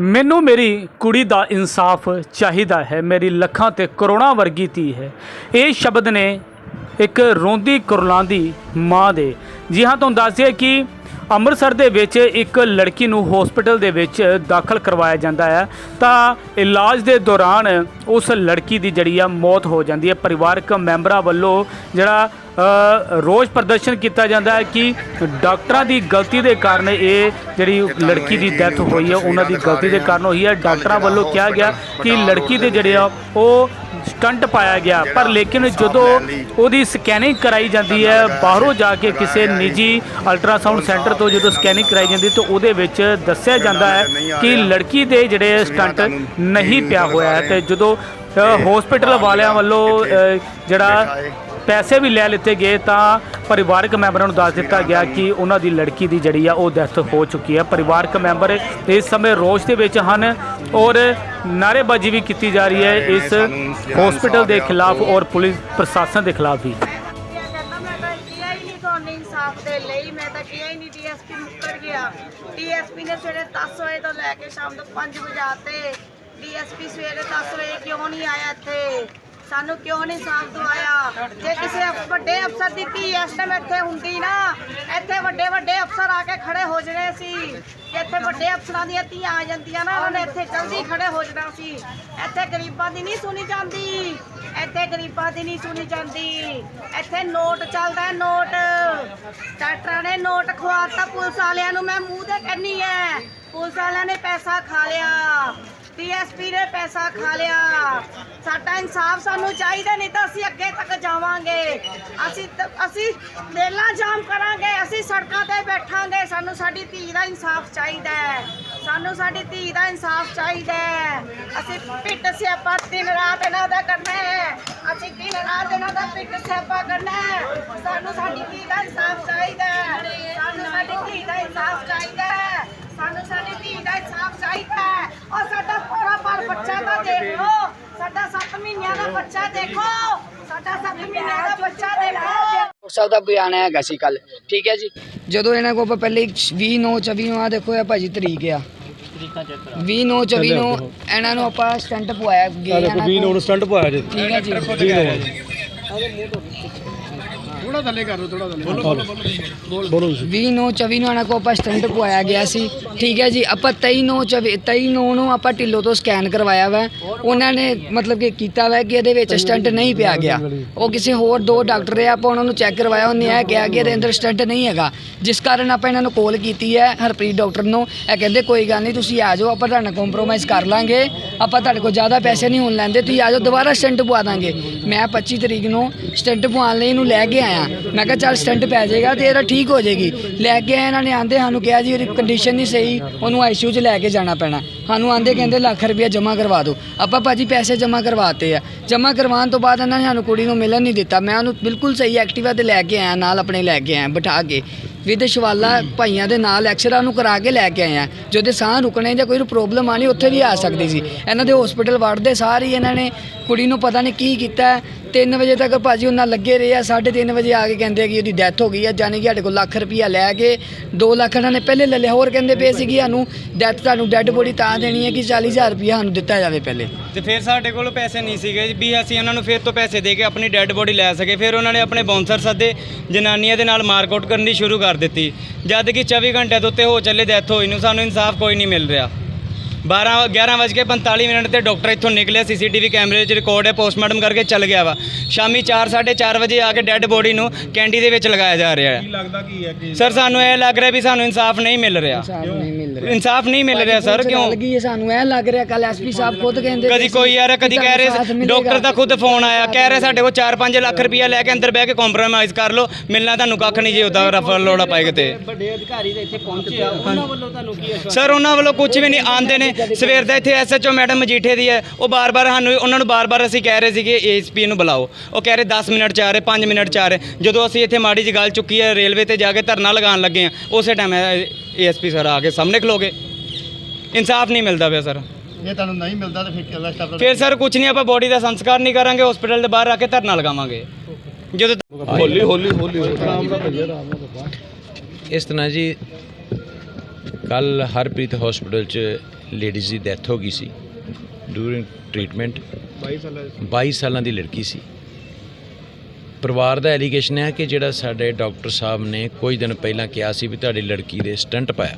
ਮੈਨੂੰ ਮੇਰੀ ਕੁੜੀ ਦਾ ਇਨਸਾਫ ਚਾਹੀਦਾ ਹੈ, ਮੇਰੀ ਲੱਖਾਂ ਤੇ ਕਰੋੜਾਂ ਵਰਗੀ ਧੀ ਹੈ। ਇਹ ਸ਼ਬਦ ਨੇ ਇੱਕ ਰੋਂਦੀ ਕੁਰਲਾਂਦੀ ਮਾਂ ਦੇ। ਜੀ ਹਾਂ, ਤੁਹਾਨੂੰ ਦੱਸ ਦਈਏ ਕਿ ਅੰਮ੍ਰਿਤਸਰ ਦੇ ਵਿੱਚ ਇੱਕ ਲੜਕੀ ਨੂੰ ਹਸਪੀਟਲ ਦੇ ਵਿੱਚ ਦਾਖਲ ਕਰਵਾਇਆ ਜਾਂਦਾ ਹੈ। ਤਾਂ ਇਲਾਜ ਦੇ ਦੌਰਾਨ ਉਸ ਲੜਕੀ ਦੀ ਜਿਹੜੀ ਆ ਮੌਤ ਹੋ ਜਾਂਦੀ ਹੈ। ਪਰਿਵਾਰਕ ਮੈਂਬਰਾਂ ਵੱਲੋਂ ਜਿਹੜਾ ਰੋਜ਼ ਪ੍ਰਦਰਸ਼ਨ ਕੀਤਾ ਜਾਂਦਾ ਹੈ ਕਿ ਡਾਕਟਰਾਂ ਦੀ ਗਲਤੀ ਦੇ ਕਾਰਨ ਇਹ ਜਿਹੜੀ ਲੜਕੀ ਦੀ ਡੈਥ ਹੋਈ ਹੈ, ਉਹਨਾਂ ਦੀ ਗਲਤੀ ਦੇ ਕਾਰਨ ਹੋਈ ਹੈ। ਡਾਕਟਰਾਂ ਵੱਲੋਂ ਕਿਹਾ ਗਿਆ ਕਿ ਲੜਕੀ ਦੇ ਜਿਹੜੇ ਆ ਉਹ ਸਟੰਟ ਪਾਇਆ ਗਿਆ। ਪਰ ਲੇਕਿਨ ਜਦੋਂ ਉਹਦੀ ਸਕੈਨਿੰਗ ਕਰਾਈ ਜਾਂਦੀ ਹੈ ਬਾਹਰੋਂ ਜਾ ਕੇ ਕਿਸੇ ਨਿੱਜੀ ਅਲਟਰਾਸਾਊਂਡ ਸੈਂਟਰ ਤੋਂ ਜਦੋਂ ਸਕੈਨਿੰਗ ਕਰਾਈ ਜਾਂਦੀ ਤਾਂ ਉਹਦੇ ਵਿੱਚ ਦੱਸਿਆ ਜਾਂਦਾ ਹੈ ਕਿ ਲੜਕੀ ਦੇ ਜਿਹੜੇ ਸਟੰਟ ਨਹੀਂ ਪਿਆ ਹੋਇਆ ਹੈ ਤੇ ਜਦੋਂ ਹਸਪੀਟਲ ਵਾਲਿਆਂ ਵੱਲੋਂ ਜਿਹੜਾ ਪੈਸੇ ਵੀ ਲੈ ਲਿੱਤੇ ਗਏ ਤਾਂ ਪਰਿਵਾਰਕ ਮੈਂਬਰਾਂ ਨੂੰ ਦੱਸ ਦਿੱਤਾ ਗਿਆ ਕਿ ਉਹਨਾਂ ਦੀ ਲੜਕੀ ਦੀ ਜਿਹੜੀ ਆ ਉਹ ਡੈਥ ਹੋ ਚੁੱਕੀ ਹੈ। ਪਰਿਵਾਰਕ ਮੈਂਬਰ ਇਸ ਸਮੇਂ ਰੋਸ਼ ਦੇ ਵਿੱਚ ਹਨ ਔਰ ਨਾਅਰੇਬਾਜ਼ੀ ਵੀ ਕੀਤੀ ਜਾ ਰਹੀ ਹੈ ਇਸ ਹਸਪੀਟਲ ਦੇ ਖਿਲਾਫ ਔਰ ਪੁਲਿਸ ਪ੍ਰਸ਼ਾਸਨ ਦੇ ਖਿਲਾਫ ਵੀ। ਇਨਸਾਫ ਦੇ ਲਈ ਮੈਂ ਤਾਂ ਕਿਹਾ ਹੀ ਨਹੀਂ ਡੀਐਸਪੀ ਮੁੱਕਰ ਗਿਆ। ਡੀਐਸਪੀ ਨੇ ਸਵੇਰੇ 10 ਵਜੇ ਤੋਂ ਲੈ ਕੇ ਸ਼ਾਮ ਤੱਕ 5 ਵਜੇ ਆਤੇ ਡੀਐਸਪੀ ਸਵੇਰੇ 10 ਵਜੇ ਕਿਉਂ ਨਹੀਂ ਆਇਆ ਇੱਥੇ? ਸਾਨੂੰ ਕਿਉਂ ਨਹੀਂ ਸਾਫ਼ ਦਵਾਇਆ ਜੇ ਕਿਸੇ ਵੱਡੇ ਅਫਸਰ ਦੀ ਧੀ ਇਸ ਟਾਈਮ ਇੱਥੇ ਹੁੰਦੀ ਨਾ, ਇੱਥੇ ਵੱਡੇ ਵੱਡੇ ਅਫਸਰ ਆ ਕੇ ਖੜੇ ਹੋ ਜਣੇ ਸੀ। ਇੱਥੇ ਵੱਡੇ ਅਫਸਰਾਂ ਦੀਆਂ ਧੀਆਂ ਆ ਜਾਂਦੀਆਂ ਨਾ, ਉਹਨਾਂ ਨੇ ਇੱਥੇ ਜਲਦੀ ਖੜੇ ਹੋ ਜਾਣਾ ਸੀ। ਇੱਥੇ ਗਰੀਬਾਂ ਦੀ ਨਹੀਂ ਸੁਣੀ ਜਾਂਦੀ। ਇੱਥੇ ਗਰੀਬਾਂ ਦੀ ਨਹੀਂ ਸੁਣੀ ਜਾਂਦੀ। ਇੱਥੇ ਨੋਟ ਚੱਲਦਾ ਹੈ, ਨੋਟ। ਡਾਕਟਰਾਂ ਨੇ ਨੋਟ ਖਵਾਤਾ ਪੁਲਿਸ ਵਾਲਿਆਂ ਨੂੰ ਮੈਂ ਮੂੰਹ ਤੇ ਕਹਿੰਨੀ ਐ। ਪੁਲਿਸ ਵਾਲਿਆਂ ਨੇ ਪੈਸਾ ਖਾ ਲਿਆ। ਡੀਐਸਪੀ ਨੇ ਪੈਸਾ ਖਾ ਲਿਆ। ਸਾਡਾ ਇਨਸਾਫ ਸਾਨੂੰ ਚਾਹੀਦਾ, ਨਹੀਂ ਤਾਂ ਅਸੀਂ ਅੱਗੇ ਤੱਕ ਜਾਵਾਂਗੇ। ਅਸੀਂ ਅਸੀਂ ਮੇਲਾ ਜਾਮ ਕਰਾਂਗੇ, ਅਸੀਂ ਸੜਕਾਂ ਤੇ ਬੈਠਾਂਗੇ। ਸਾਨੂੰ ਸਾਡੀ ਧੀ ਦਾ ਇਨਸਾਫ ਚਾਹੀਦਾ ਹੈ। ਸਾਨੂੰ ਸਾਡੀ ਧੀ ਦਾ ਇਨਸਾਫ ਚਾਹੀਦਾ ਹੈ। ਅਸੀਂ ਪਿੱਟ ਸਿਆਪਾ ਦਿਨ ਰਾਤ ਇਹਨਾਂ ਦਾ ਕਰਨਾ ਹੈ। ਅਸੀਂ ਦਿਨ ਰਾਤ ਇਹਨਾਂ ਦਾ ਪਿੱਟ ਸਿਆਪਾ ਕਰਨਾ ਹੈ। ਸਾਨੂੰ ਸਾਡੀ ਧੀ ਦਾ ਇਨਸਾਫ ਚਾਹੀਦਾ ਹੈ ਸਾਨੂੰ ਸਾਡੀ ਧੀ ਦਾ ਇਨਸਾਫ ਚਾਹੀਦਾ ਹੈ ਸਾਨੂੰ ਸਾਡੀ ਧੀ ਦਾ ਇਨਸਾਫ ਚਾਹੀਦਾ ਹੈ ਔਰ ਸਾਡਾ ਪੂਰਾ ਬੱਚਾ ਤਾਂ ਦੇਖ। ਸਾਡਾ 7 ਮਹੀਨਿਆਂ ਦਾ ਬੱਚਾ ਦੇਖੋ। ਸਾਡਾ 7 ਮਹੀਨਿਆਂ ਦਾ ਬੱਚਾ ਦੇਖੋ। ਸਾਹਿਬ ਦਾ ਬਿਆਨ ਹੈਗਾ ਸੀ ਕੱਲ ਠੀਕ ਹੈ ਜੀ? ਜਦੋਂ ਇਹਨਾਂ ਕੋਲ ਆਪਾਂ ਪਹਿਲੇ 20 9 24 ਨੂੰ ਆ ਦੇਖੋ ਇਹ ਭਾਜੀ ਤਰੀਕ ਆ। 20 9 24 ਨੂੰ ਇਹਨਾਂ ਨੂੰ ਆਪਾਂ ਸਟੰਟ ਪਵਾਇਆ ਗਿਆ ਦੇਖੋ 20 ਨੋਟ ਸਟੰਟ ਪਾਇਆ ਜੀ। ਠੀਕ ਹੈ ਜੀ। 20 ਬੋਲੋ 20 9 24 ਨੂੰ ਆਪਾਂ ਸਟੰਟ ਪਵਾਇਆ ਗਿਆ ਸੀ। ਠੀਕ ਹੈ ਜੀ ਆਪਾਂ 23 9 24 23 9 ਨੂੰ ਆਪਾਂ ਢਿੱਲੋਂ ਤੋਂ ਸਕੈਨ ਕਰਵਾਇਆ ਵਾ। ਉਹਨਾਂ ਨੇ ਮਤਲਬ ਕਿ ਕੀਤਾ ਵਾ ਕਿ ਇਹਦੇ ਵਿੱਚ ਸਟੰਟ ਨਹੀਂ ਪਿਆ ਗਿਆ। ਉਹ ਕਿਸੇ ਹੋਰ ਦੋ ਡਾਕਟਰ ਆ ਆਪਾਂ ਉਹਨਾਂ ਨੂੰ ਚੈੱਕ ਕਰਵਾਇਆ ਉਹਨੇ ਇਹ ਕਿਹਾ ਕਿ ਇਹਦੇ ਅੰਦਰ ਸਟੰਟ ਨਹੀਂ ਹੈਗਾ। ਜਿਸ ਕਾਰਨ ਆਪਾਂ ਇਹਨਾਂ ਨੂੰ ਕਾਲ ਕੀਤੀ ਹੈ ਹਰਪ੍ਰੀਤ ਡਾਕਟਰ ਨੂੰ। ਇਹ ਕਹਿੰਦੇ ਕੋਈ ਗੱਲ ਨਹੀਂ ਤੁਸੀਂ ਆ ਜਾਓ ਆਪਾਂ ਤੁਹਾਡੇ ਨਾਲ ਕੰਪਰੋਮਾਈਜ਼ ਕਰ ਲਾਂਗੇ। ਆਪਾਂ ਤੁਹਾਡੇ ਕੋਲ ਜ਼ਿਆਦਾ ਪੈਸੇ ਨਹੀਂ ਹੋਣ ਲੈਂਦੇ, ਤੁਸੀਂ ਆ ਜਾਓ, ਦੁਬਾਰਾ ਸਟੰਟ ਪਵਾ ਦਾਂਗੇ। ਮੈਂ 25 ਤਰੀਕ ਨੂੰ ਸਟੰਟ ਪਵਾਉਣ ਲਈ ਇਹਨੂੰ ਲੈ ਕੇ ਆਇਆ। ਮੈਂ ਕਿਹਾ, ਚੱਲ ਸਟੰਟ ਪੈ ਜਾਏਗਾ ਤੇ ਇਹਦਾ ਠੀਕ ਹੋ ਜਾਏਗੀ। ਲੈ ਕੇ ਆਏ, ਇਹਨਾਂ ਨੇ ਆਂਦੇ ਸਾਨੂੰ ਕਿਹਾ ਜੀ ਉਹਦੀ ਕੰਡੀਸ਼ਨ ਨਹੀਂ ਸਹੀ, ਉਹਨੂੰ ਆਈਸੀਯੂ 'ਚ ਲੈ ਕੇ ਜਾਣਾ ਪੈਣਾ। ਸਾਨੂੰ ਆਂਦੇ ਕਹਿੰਦੇ, ਲੱਖ ਰੁਪਇਆ ਜਮ੍ਹਾਂ ਕਰਵਾ ਦਿਓ। ਆਪਾਂ ਭਾਜੀ ਪੈਸੇ ਜਮ੍ਹਾਂ ਕਰਵਾਤੇ ਆ। ਜਮ੍ਹਾਂ ਕਰਵਾਉਣ ਤੋਂ ਬਾਅਦ ਇਹਨਾਂ ਨੇ ਸਾਨੂੰ ਕੁੜੀ ਨੂੰ ਮਿਲਣ ਨਹੀਂ ਦਿੱਤਾ। ਮੈਂ ਉਹਨੂੰ ਬਿਲਕੁਲ ਸਹੀ ਐਕਟਿਵਾ ਤੇ ਲੈ ਕੇ ਆਇਆ, ਨਾਲ ਆਪਣੇ ਲੈ ਕੇ ਆਇਆ, ਬਿਠਾ ਕੇ। ਵਿਦ ਭਾਈਆਂ ਦੇ ਨਾਲ ਐਕਸਰਾ ਨੂੰ ਕਰਾ ਕੇ ਲੈ ਕੇ ਆਏ ਆ। ਜਦੋਂ ਸਾਹ ਰੁਕਣੇ ਜਾਂ ਕੋਈ ਪ੍ਰੋਬਲਮ ਆਣੀ ਉੱਥੇ ਵੀ ਆ ਸਕਦੀ ਸੀ। ਇਹਨਾਂ ਦੇ ਹਸਪੀਟਲ ਵੜਦੇ ਸਾਰ ਹੀ ਇਹਨਾਂ ਨੇ ਕੁੜੀ ਨੂੰ ਪਤਾ ਨਹੀਂ ਕੀ ਕੀਤਾ। 3 ਵਜੇ ਤੱਕ ਭਾਜੀ ਉਹਨਾਂ ਲੱਗੇ ਰਹੇ ਆ 3:30 ਵਜੇ ਆ ਕੇ ਕਹਿੰਦੇ ਕਿ ਉਹਦੀ ਡੈਥ ਹੋ ਗਈ ਆ ਜਾਨੀ ਕਿ ਸਾਡੇ ਕੋਲ ਲੱਖ ਰੁਪਈਆ ਲੈ ਕੇ 2 ਲੱਖ ਇਹਨਾਂ ਨੇ ਪਹਿਲੇ ਲੈ ਲਿਆ, ਹੋਰ ਕਹਿੰਦੇ ਪਏ ਸੀ ਕਿ ਸਾਨੂੰ ਡੈਥ ਤੁਹਾਨੂੰ ਡੈੱਡ ਬੋਡੀ ਤਾਂ ਦੇਣੀ ਹੈ ਕਿ 40000 ਰੁਪਈਆ ਸਾਨੂੰ ਦਿੱਤਾ ਜਾਵੇ ਪਹਿਲੇ। ਤੇ ਫਿਰ ਸਾਡੇ ਕੋਲ ਪੈਸੇ ਨਹੀਂ ਸੀਗੇ ਵੀ ਅਸੀਂ ਉਹਨਾਂ ਨੂੰ ਫਿਰ ਤੋਂ ਪੈਸੇ ਦੇ ਕੇ ਆਪਣੀ ਡੈੱਡ ਬੋਡੀ ਲੈ ਸਕੇ। ਫਿਰ ਉਹਨਾਂ ਨੇ ਆਪਣੇ ਬਾਉਂਸਰ ਸੱਦੇ, ਜਨਾਨੀਆਂ ਦੇ ਨਾਲ ਮਾਰਕਆਊਟ ਕਰਨੀ ਸ਼ੁਰੂ ਕਰ ਦਿੱਤੀ। ਜਦ ਕਿ 24 ਘੰਟੇ ਤੋਂ ਉੱਤੇ ਹੋ ਚੱਲੇ ਡੈਥ ਹੋਈ ਨੂੰ, ਸਾਨੂੰ ਇਨਸਾਫ ਕੋਈ ਨਹੀਂ ਮਿਲ ਰਿਹਾ। 12 11:45 ਮਿੰਟ ਤੇ ਡਾਕਟਰ ਇੱਥੋਂ ਨਿਕਲਿਆ ਸੀਸੀਟੀਵੀ ਕੈਮਰੇ 'ਚ ਰਿਕਾਰਡ ਹੈ ਪੋਸਟਮਾਰਟਮ ਕਰਕੇ ਚੱਲ ਗਿਆ ਵਾ। ਸ਼ਾਮੀ 4:30 ਵਜੇ ਆ ਕੇ ਡੈੱਡ ਬੋਡੀ ਨੂੰ ਕੈਂਡੀ ਦੇ ਵਿੱਚ ਲਗਾਇਆ ਜਾ ਰਿਹਾ ਹੈ। ਲੱਗਦਾ ਕੀ ਹੈ ਕਿ ਸਰ ਸਾਨੂੰ ਇਹ ਲੱਗ ਰਿਹਾ ਵੀ ਸਾਨੂੰ ਇਨਸਾਫ ਨਹੀਂ ਮਿਲ ਰਿਹਾ। ਇਨਸਾਫ ਨਹੀਂ ਮਿਲ ਰਿਹਾ। ਇਨਸਾਫ ਨਹੀਂ ਮਿਲ ਰਿਹਾ ਸਰ ਕਿਉਂ? ਲੱਗੀ ਹੈ ਸਾਨੂੰ ਇਹ ਲੱਗ ਰਿਹਾ ਕੱਲ ਐਸਪੀ ਸਾਹਿਬ ਖੁਦ ਕਹਿੰਦੇ ਕਦੀ ਪਏ ਕੋਈ ਯਾਰ ਕਦੀ ਕਿ ਕਹਿ ਰਹੇ। ਡਾਕਟਰ ਦਾ ਖੁਦ ਫੋਨ ਆਇਆ ਕਹਿ ਰਹੇ ਸਾਡੇ ਕੋਲ 4-5 ਲੱਖ ਰੁਪਇਆ ਲੈ ਕੇ ਅੰਦਰ ਬਹਿ ਕੇ ਕੰਪਰੋਮਾਈਜ਼ ਕਰ ਲਓ ਮਿਲਣਾ ਤੁਹਾਨੂੰ ਕੱਖ ਨਹੀਂ ਜੇ ਉਹਦਾ ਰਫਲ ਲੋੜਾ ਪਾਏਗਾ ਤੇ ਵੱਡੇ ਅਧਿਕਾਰੀ ਦੇ ਇੱਥੇ ਪਹੁੰਚੇ ਆ ਉਹਨਾਂ ਵੱਲੋਂ ਤੁਹਾਨੂੰ ਕੀ ਸਰ ਉਹਨਾਂ ਵੱਲੋਂ ਕੁਝ ਵੀ ਨਹੀਂ ਆਂਦੇ ਨੇ ਸਵੇਰ ਦਾ ਇੱਥੇ ਐਸਐਚਓ ਮੈਡਮ ਮਜੀਠੇ ਦੀ ਹੈ। ਉਹ ਬਾਰ-ਬਾਰ ਸਾਨੂੰ ਉਹਨਾਂ ਨੂੰ ਬਾਰ-ਬਾਰ ਅਸੀਂ ਕਹਿ ਰਹੇ ਸੀਗੇ ਏਐਸਪੀ ਨੂੰ ਬੁਲਾਓ। ਉਹ ਕਹਿ ਰਹੇ 10 ਮਿੰਟ ਚ ਆ ਰਹੇ 5 ਮਿੰਟ ਚ ਆ ਰਹੇ। ਜਦੋਂ ਅਸੀਂ ਇੱਥੇ ਮਾੜੀ ਜੀ ਗੱਲ ਚੁੱਕੀ ਹੈ ਰੇਲਵੇ ਤੇ ਜਾ ਕੇ ਧਰਨਾ ਲਗਾਉਣ ਲੱਗੇ ਆ ਉਸੇ ਟਾਈਮ ਏਐਸਪੀ ਸਰ ਆ ਕੇ ਸਾਹਮਣੇ ਖਲੋਗੇ ਇਨਸਾਫ ਨਹੀਂ ਮਿਲਦਾ ਪਿਆ ਸਰ ਜੇ ਤੁਹਾਨੂੰ ਨਹੀਂ ਮਿਲਦਾ ਤਾਂ ਫਿਰ ਕਿਹੜਾ ਸਟੈਪ ਫਿਰ ਸਰ ਕੁਝ ਨਹੀਂ ਆਪਾਂ ਬੋਡੀ ਦਾ ਸੰਸਕਾਰ ਨਹੀਂ ਕਰਾਂਗੇ ਹਸਪੀਟਲ ਦੇ ਬਾਹਰ ਆ ਕੇ ਧਰਨਾ ਲਗਾਵਾਂਗੇ। ਜਦੋਂ ਹੌਲੀ ਹੌਲੀ ਹੌਲੀ ਇਸ ਤਰ੍ਹਾਂ ਜੀ ਕੱਲ ਹਰਪ੍ਰੀਤ ਹਸਪੀਟਲ 'ਚ ਲੇਡੀਜ਼ ਦੀ ਡੈਥ ਹੋ ਗਈ ਸੀ। ਡੂਰਿੰਗ ਟ੍ਰੀਟਮੈਂਟ 22 ਸਾਲਾਂ 22 ਸਾਲਾਂ ਦੀ ਲੜਕੀ ਸੀ। ਪਰਿਵਾਰ ਦਾ ਐਲੀਗੇਸ਼ਨ ਹੈ ਕਿ ਜਿਹੜਾ ਸਾਡੇ ਡਾਕਟਰ ਸਾਹਿਬ ਨੇ ਕੁਝ ਦਿਨ ਪਹਿਲਾਂ ਕਿਹਾ ਸੀ ਵੀ ਤੁਹਾਡੀ ਲੜਕੀ ਦੇ ਸਟੰਟ ਪਾਇਆ।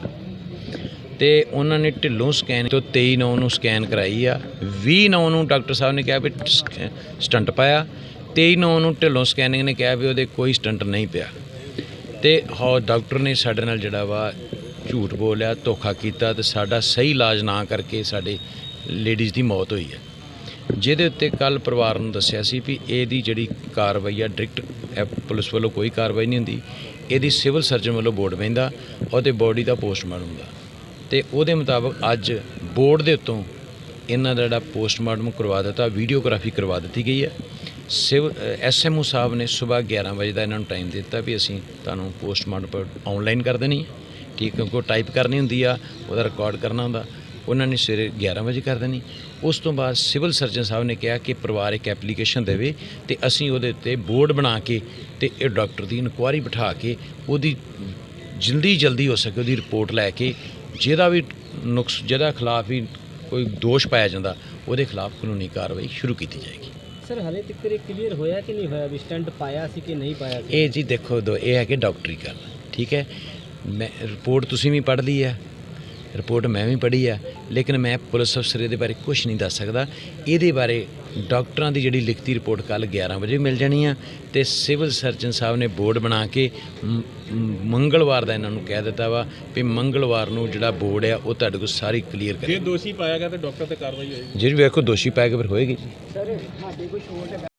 ਤੇ ਉਹਨਾਂ ਨੇ ਢਿੱਲੋਂ ਸਕੈਨ ਤੋਂ 23 ਨੌ ਨੂੰ ਸਕੈਨ ਕਰਾਈ ਆ। 20 ਨੌ ਨੂੰ ਡਾਕਟਰ ਸਾਹਿਬ ਨੇ ਕਿਹਾ ਵੀ ਸਟੰਟ ਪਾਇਆ। 23 ਨੌ ਨੂੰ ਢਿੱਲੋਂ ਸਕੈਨਿੰਗ ਨੇ ਕਿਹਾ ਵੀ ਉਹਦੇ ਕੋਈ ਸਟੰਟ ਨਹੀਂ ਪਿਆ। ਤੇ ਹੋ ਡਾਕਟਰ ਨੇ ਸਾਡੇ ਨਾਲ ਜਿਹੜਾ ਵਾ ਝੂਠ ਬੋਲਿਆ, ਧੋਖਾ ਕੀਤਾ ਤੇ ਸਾਡਾ ਸਹੀ ਇਲਾਜ ਨਾ ਕਰਕੇ ਸਾਡੇ ਲੇਡੀਜ਼ ਦੀ ਮੌਤ ਹੋਈ ਹੈ। ਜਿਹਦੇ ਉੱਤੇ ਕੱਲ ਪਰਿਵਾਰ ਨੂੰ ਦੱਸਿਆ ਸੀ ਵੀ ਇਹਦੀ ਜਿਹੜੀ ਕਾਰਵਾਈ ਆ ਡਾਇਰੈਕਟ ਪੁਲਿਸ ਵੱਲੋਂ ਕੋਈ ਕਾਰਵਾਈ ਨਹੀਂ ਹੁੰਦੀ। ਇਹਦੀ ਸਿਵਲ ਸਰਜਨ ਵੱਲੋਂ ਬੋਰਡ ਪੈਂਦਾ ਉਹਦੇ ਬੋਡੀ ਦਾ ਪੋਸਟਮਾਰਟਮ ਦਾ ਤੇ ਉਹਦੇ ਮੁਤਾਬਕ ਅੱਜ ਬੋਰਡ ਦੇ ਉੱਤੋਂ ਇਹਨਾਂ ਦਾ ਜਿਹੜਾ ਪੋਸਟਮਾਰਟਮ ਕਰਵਾ ਦਿੱਤਾ ਵੀਡੀਓਗ੍ਰਾਫੀ ਕਰਵਾ ਦਿੱਤੀ ਗਈ ਹੈ। ਸਿਵ ਐਸਐਮਓ ਸਾਹਿਬ ਨੇ ਸਵੇਰ 11 ਵਜੇ ਦਾ ਇਹਨਾਂ ਨੂੰ ਟਾਈਮ ਦਿੱਤਾ ਵੀ ਅਸੀਂ ਤੁਹਾਨੂੰ ਪੋਸਟਮਾਰਟਮ ਆਨਲਾਈਨ ਕਰ ਦੇਣੀ ਹੈ। ਠੀਕ ਕਿਉਂਕਿ ਟਾਈਪ ਕਰਨੀ ਹੁੰਦੀ ਆ ਉਹਦਾ ਰਿਕਾਰਡ ਕਰਨਾ ਹੁੰਦਾ। ਉਹਨਾਂ ਨੇ ਸਵੇਰੇ 11 ਵਜੇ ਕਰ ਦੇਣੀ। ਉਸ ਤੋਂ ਬਾਅਦ ਸਿਵਲ ਸਰਜਨ ਸਾਹਿਬ ਨੇ ਕਿਹਾ ਕਿ ਪਰਿਵਾਰ ਇੱਕ ਐਪਲੀਕੇਸ਼ਨ ਦੇਵੇ ਤੇ ਅਸੀਂ ਉਹਦੇ ਉੱਤੇ ਬੋਰਡ ਬਣਾ ਕੇ ਤੇ ਇਹ ਡਾਕਟਰ ਦੀ ਇਨਕੁਆਇਰੀ ਬਿਠਾ ਕੇ ਉਹਦੀ ਜਲਦੀ ਜਲਦੀ ਹੋ ਸਕੇ ਉਹਦੀ ਰਿਪੋਰਟ ਲੈ ਕੇ ਜਿਹਦਾ ਵੀ ਨੁਕਸ ਜਿਹਦਾ ਖਿਲਾਫ ਵੀ ਕੋਈ ਦੋਸ਼ ਪਾਇਆ ਜਾਂਦਾ ਉਹਦੇ ਖਿਲਾਫ ਕਾਨੂੰਨੀ ਕਾਰਵਾਈ ਸ਼ੁਰੂ ਕੀਤੀ ਜਾਏਗੀ। ਸਰ ਹਲੇ ਤੱਕ ਇਹ ਕਲੀਅਰ ਹੋਇਆ ਕਿ ਨਹੀਂ ਹੋਇਆ? ਵੀ ਸਟੰਟ ਪਾਇਆ ਸੀ ਕਿ ਨਹੀਂ ਪਾਇਆ ਸੀ? ਇਹ ਜੀ ਦੇਖੋ ਦੋ ਇਹ ਹੈ ਕਿ ਡਾਕਟਰੀ ਗੱਲ ਠੀਕ ਹੈ? ਮੈਂ ਰਿਪੋਰਟ ਤੁਸੀਂ ਵੀ ਪੜ੍ਹ ਲਈ ਹੈ। ਰਿਪੋਰਟ ਮੈਂ ਵੀ ਪੜ੍ਹੀ ਹੈ। ਲੇਕਿਨ ਮੈਂ ਪੁਲਿਸ ਅਫਸਰ ਇਹਦੇ ਬਾਰੇ ਕੁਝ ਨਹੀਂ ਦੱਸ ਸਕਦਾ। ਇਹਦੇ ਬਾਰੇ ਡਾਕਟਰਾਂ ਦੀ ਜਿਹੜੀ ਲਿਖਤੀ ਰਿਪੋਰਟ ਕੱਲ 11 ਵਜੇ ਮਿਲ ਜਾਣੀ ਆ ਤੇ ਸਿਵਲ ਸਰਜਨ ਸਾਹਿਬ ਨੇ ਬੋਰਡ ਬਣਾ ਕੇ ਮੰਗਲਵਾਰ ਦਾ ਇਹਨਾਂ ਨੂੰ ਕਹਿ ਦਿੱਤਾ ਵਾ ਵੀ ਮੰਗਲਵਾਰ ਨੂੰ ਜਿਹੜਾ ਬੋਰਡ ਆ ਉਹ ਤੁਹਾਡੇ ਕੋਲ ਸਾਰੀ ਕਲੀਅਰ ਕਰੇ। ਜੇ ਦੋਸ਼ੀ ਪਾਇਆ ਗਿਆ ਤਾਂ ਡਾਕਟਰ ਤੇ ਕਾਰਵਾਈ ਹੋਏਗੀ। ਜੀ ਵੇਖੋ ਦੋਸ਼ੀ ਪਾਇਆ ਗਿਆ ਫਿਰ ਹੋਏਗੀ। ਜੀ